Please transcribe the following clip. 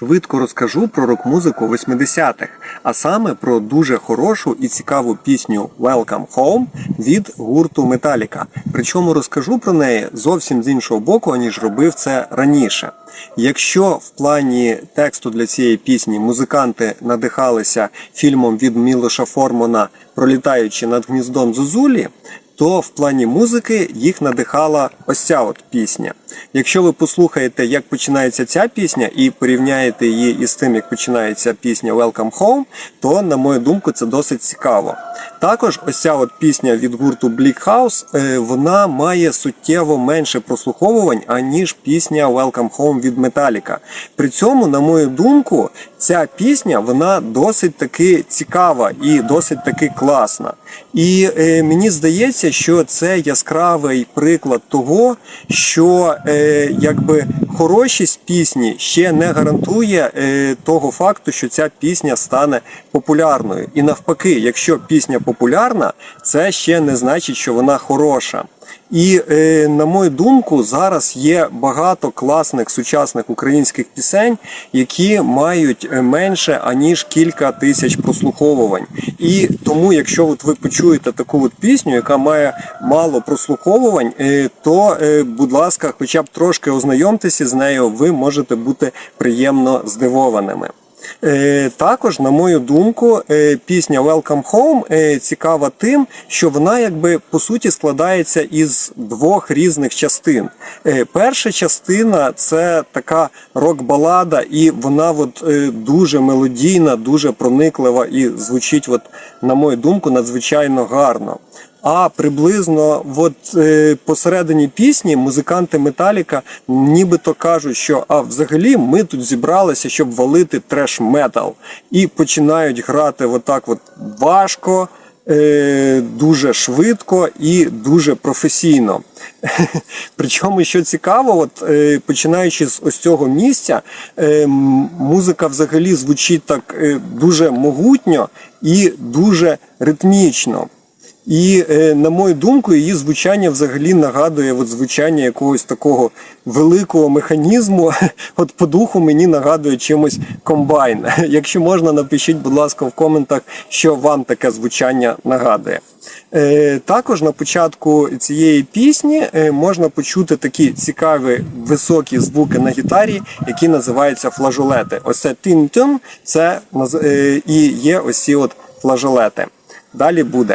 Швидко розкажу про рок-музику 80-х, а саме про дуже хорошу і цікаву пісню Welcome Home від гурту Metallica. Причому розкажу про неї зовсім з іншого боку, ніж робив це раніше. Якщо в плані тексту для цієї пісні музиканти надихалися фільмом від Мілоша Формана Пролітаючи над гніздом Зозулі, то в плані музики їх надихала ось ця от пісня. Якщо ви послухаєте, як починається ця пісня, і порівняєте її із тим, як починається пісня Welcome Home, то, на мою думку, це досить цікаво. Також ось ця от пісня від гурту Bleak House, е, вона має суттєво менше прослуховувань, аніж пісня Welcome Home від Metallica. При цьому, на мою думку, ця пісня вона досить таки цікава і досить таки класна. І е, мені здається, що це яскравий приклад того, що е, якби хорошість пісні ще не гарантує е, того факту, що ця пісня стане популярною. І навпаки, якщо пісня популярна, це ще не значить, що вона хороша. І е, на мою думку, зараз є багато класних сучасних українських пісень, які мають е, менше аніж кілька тисяч прослуховувань. І тому, якщо от ви почуєте таку от пісню, яка має мало прослуховувань, е, то, будь ласка, хоча б трошки ознайомтеся з нею, ви можете бути приємно здивованими. Е, Також, на мою думку, е, пісня Welcome Home е, цікава тим, що вона якби по суті складається із двох різних частин. Перша частина це така рок-балада, і вона от дуже мелодійна, дуже прониклива і звучить, от, на мою думку, надзвичайно гарно. А приблизно от е, посередині пісні музиканти Металіка нібито кажуть, що а взагалі ми тут зібралися, щоб валити треш-метал. І починають грати отак от важко, е, дуже швидко і дуже професійно. Причому, що цікаво, от, е, починаючи з ось цього місця, е, музика взагалі звучить так е, дуже могутньо і дуже ритмічно. І е, на мою думку, її звучання взагалі нагадує от звучання якогось такого великого механізму. От по духу мені нагадує чимось комбайн. Якщо можна, напишіть, будь ласка, в коментах, що вам таке звучання нагадує. Е, також на початку цієї пісні е, можна почути такі цікаві високі звуки на гітарі, які називаються флажолети. Ось це тин-тин, це і є ось ці от флажолети. Далі буде.